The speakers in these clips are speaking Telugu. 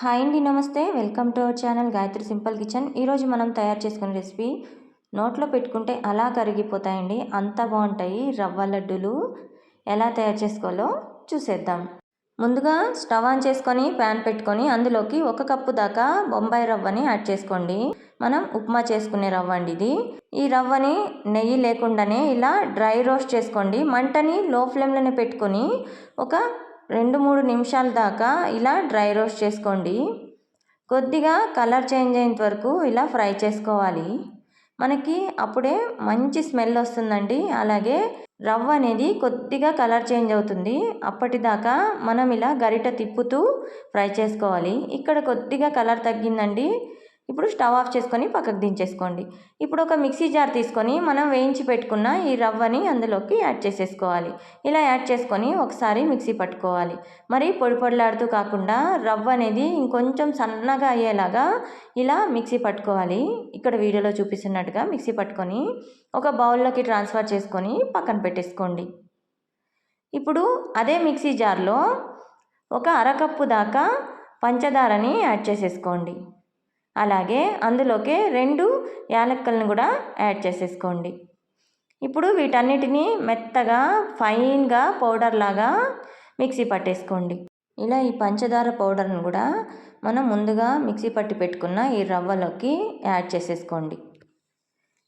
హాయ్ అండి నమస్తే. Welcome to our channel Gayatri simple kitchen. ఈరోజు మనం తయారు చేసుకునే రెసిపీ నోట్లో పెట్టుకుంటే అలా కరిగిపోతాయండి. అంత బాగుంటాయి. రవ్వ లడ్డూలు ఎలా తయారు చేసుకోవాలో చూసేద్దాం. ముందుగా స్టవ్ ఆన్ చేసుకొని ప్యాన్ పెట్టుకొని అందులోకి ఒక కప్పు దాకా బొంబాయి రవ్వని యాడ్ చేసుకోండి. మనం ఉప్మా చేసుకునే రవ్వ అండి ఇది. ఈ రవ్వని నెయ్యి లేకుండానే ఇలా డ్రై రోస్ట్ చేసుకోండి. మంటని లో ఫ్లేమ్లోనే పెట్టుకొని ఒక రెండు మూడు నిమిషాల దాకా ఇలా డ్రై రోస్ట్ చేసుకోండి. కొద్దిగా కలర్ చేంజ్ అయినంత వరకు ఇలా ఫ్రై చేసుకోవాలి. మనకి అప్పుడే మంచి స్మెల్ వస్తుందండి. అలాగే రవ్వ అనేది కొద్దిగా కలర్ చేంజ్ అవుతుంది. అప్పటిదాకా మనం ఇలా గరిట తిప్పుతూ ఫ్రై చేసుకోవాలి. ఇక్కడ కొద్దిగా కలర్ తగ్గిందండి. ఇప్పుడు స్టవ్ ఆఫ్ చేసుకొని పక్కకు దించేసుకోండి. ఇప్పుడు ఒక మిక్సీ జార్ తీసుకొని మనం వేయించి పెట్టుకున్న ఈ రవ్వని అందులోకి యాడ్ చేసేసుకోవాలి. ఇలా యాడ్ చేసుకొని ఒకసారి మిక్సీ పట్టుకోవాలి. మరి పొడి పొడిలాడుతూ కాకుండా రవ్వ అనేది ఇంకొంచెం సన్నగా అయ్యేలాగా ఇలా మిక్సీ పట్టుకోవాలి. ఇక్కడ వీడియోలో చూపిస్తున్నట్టుగా మిక్సీ పట్టుకొని ఒక బౌల్లోకి ట్రాన్స్ఫర్ చేసుకొని పక్కన పెట్టేసుకోండి. ఇప్పుడు అదే మిక్సీ జార్లో ఒక అరకప్పు దాకా పంచదారని యాడ్ చేసేసుకోండి. అలాగే అందులోకి రెండు యాలక్కలను కూడా యాడ్ చేసేసుకోండి. ఇప్పుడు వీటన్నిటిని మెత్తగా ఫైన్గా పౌడర్ లాగా మిక్సీ పట్టేసుకోండి. ఇలా ఈ పంచదార పౌడర్ని కూడా మనం ముందుగా మిక్సీ పట్టి పెట్టుకున్న ఈ రవ్వలోకి యాడ్ చేసేసుకోండి.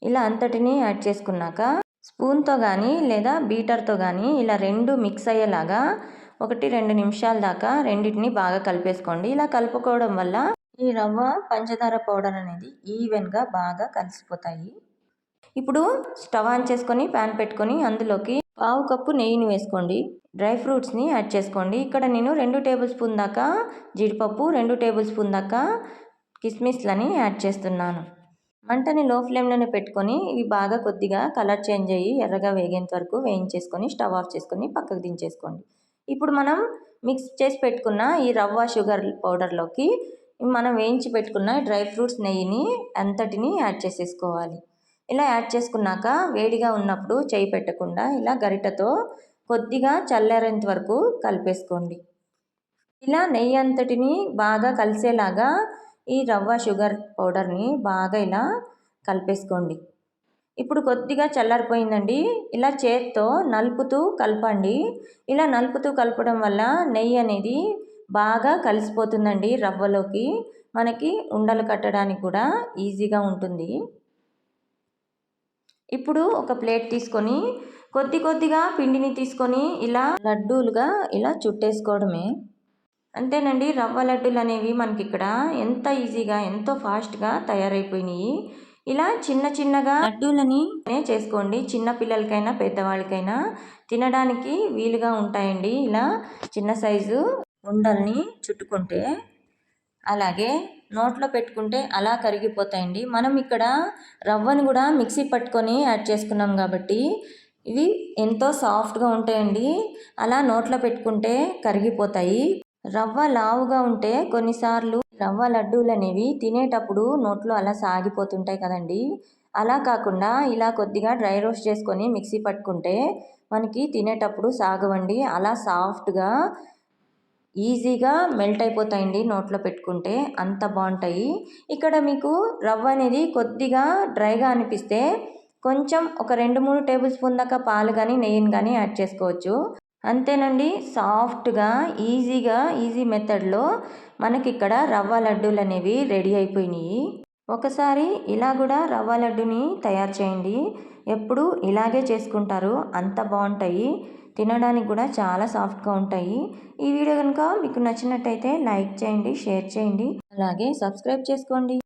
ఇలా అంతటిని యాడ్ చేసుకున్నాక స్పూన్తో కానీ లేదా బీటర్తో కానీ ఇలా రెండు మిక్స్ అయ్యేలాగా ఒకటి రెండు నిమిషాల దాకా రెండింటిని బాగా కలిపేసుకోండి. ఇలా కలుపుకోవడం వల్ల ఈ రవ్వ పంచదార పౌడర్ అనేది ఈవెన్గా బాగా కలిసిపోతాయి. ఇప్పుడు స్టవ్ ఆన్ చేసుకొని ప్యాన్ పెట్టుకొని అందులోకి పావు కప్పు నెయ్యిని వేసుకోండి. డ్రై ఫ్రూట్స్ని యాడ్ చేసుకోండి. ఇక్కడ నేను రెండు టేబుల్ స్పూన్ దాకా జీడిపప్పు రెండు టేబుల్ స్పూన్ దాకా కిస్మిస్లని యాడ్ చేస్తున్నాను. మంటని లో ఫ్లేమ్లోనే పెట్టుకొని ఇవి బాగా కొద్దిగా కలర్ చేంజ్ అయ్యి ఎర్రగా వేగేంత వరకు వేయించేసుకొని స్టవ్ ఆఫ్ చేసుకొని పక్కకు దించేసుకోండి. ఇప్పుడు మనం మిక్స్ చేసి పెట్టుకున్న ఈ రవ్వ షుగర్ పౌడర్లోకి మనం వేయించి పెట్టుకున్న డ్రై ఫ్రూట్స్ నెయ్యిని అంతటిని యాడ్ చేసేసుకోవాలి. ఇలా యాడ్ చేసుకున్నాక వేడిగా ఉన్నప్పుడు చేయి పెట్టకుండా ఇలా గరిటతో కొద్దిగా చల్లారేంత వరకు కలిపేసుకోండి. ఇలా నెయ్యి అంతటిని బాగా కలిసేలాగా ఈ రవ్వ షుగర్ పౌడర్ని బాగా ఇలా కలిపేసుకోండి. ఇప్పుడు కొద్దిగా చల్లారిపోయిందండి. ఇలా చేత్తో నలుపుతూ కలపండి. ఇలా నలుపుతూ కలపడం వల్ల నెయ్యి అనేది బాగా కలిసిపోతుందండి రవ్వలోకి. మనకి ఉండలు కట్టడానికి కూడా ఈజీగా ఉంటుంది. ఇప్పుడు ఒక ప్లేట్ తీసుకొని కొద్ది కొద్దిగా పిండిని తీసుకొని ఇలా లడ్డూలుగా ఇలా చుట్టేసుకోవడమే. అంతేనండి రవ్వ లడ్డూలు అనేవి మనకి ఇక్కడ ఎంత ఈజీగా ఎంతో ఫాస్ట్గా తయారైపోయినాయి. ఇలా చిన్న చిన్నగా లడ్డూలని చేసుకోండి. చిన్న పిల్లలకైనా పెద్దవాళ్ళకైనా తినడానికి వీలుగా ఉంటాయండి. ఇలా చిన్న సైజు ఉండల్ని చుట్టుకుంటే అలాగే నోట్లో పెట్టుకుంటే అలా కరిగిపోతాయండి. మనం ఇక్కడ రవ్వను కూడా మిక్సీ పట్టుకొని యాడ్ చేసుకున్నాం కాబట్టి ఇవి ఎంతో సాఫ్ట్గా ఉంటాయండి. అలా నోట్లో పెట్టుకుంటే కరిగిపోతాయి. రవ్వ లావుగా ఉంటే కొన్నిసార్లు రవ్వ లడ్డూలు అనేవి తినేటప్పుడు నోట్లో అలా సాగిపోతుంటాయి కదండి. అలా కాకుండా ఇలా కొద్దిగా డ్రై రోస్ట్ చేసుకొని మిక్సీ పట్టుకుంటే మనకి తినేటప్పుడు సాగవండి. అలా సాఫ్ట్గా ఈజీగా మెల్ట్ అయిపోతాయండి నోట్లో పెట్టుకుంటే. అంత బాగుంటాయి. ఇక్కడ మీకు రవ్వ అనేది కొద్దిగా డ్రైగా అనిపిస్తే కొంచెం ఒక రెండు మూడు టేబుల్ స్పూన్ దాకా పాలు కానీ నెయ్యిని కానీ యాడ్ చేసుకోవచ్చు. అంతేనండి సాఫ్ట్గా ఈజీగా ఈజీ మెథడ్లో మనకి ఇక్కడ రవ్వ లడ్డూలు అనేవి రెడీ అయిపోయినాయి. ఒకసారి ఇలా కూడా రవ్వ లడ్డుని తయారు చేయండి. ఎప్పుడు ఇలాగే చేసుకుంటారు. అంత బాగుంటాయి. తినడానికి కూడా చాలా సాఫ్ట్గా ఉంటాయి. ఈ వీడియో కనుక మీకు నచ్చినట్టయితే లైక్ చేయండి షేర్ చేయండి. అలాగే సబ్స్క్రైబ్ చేసుకోండి.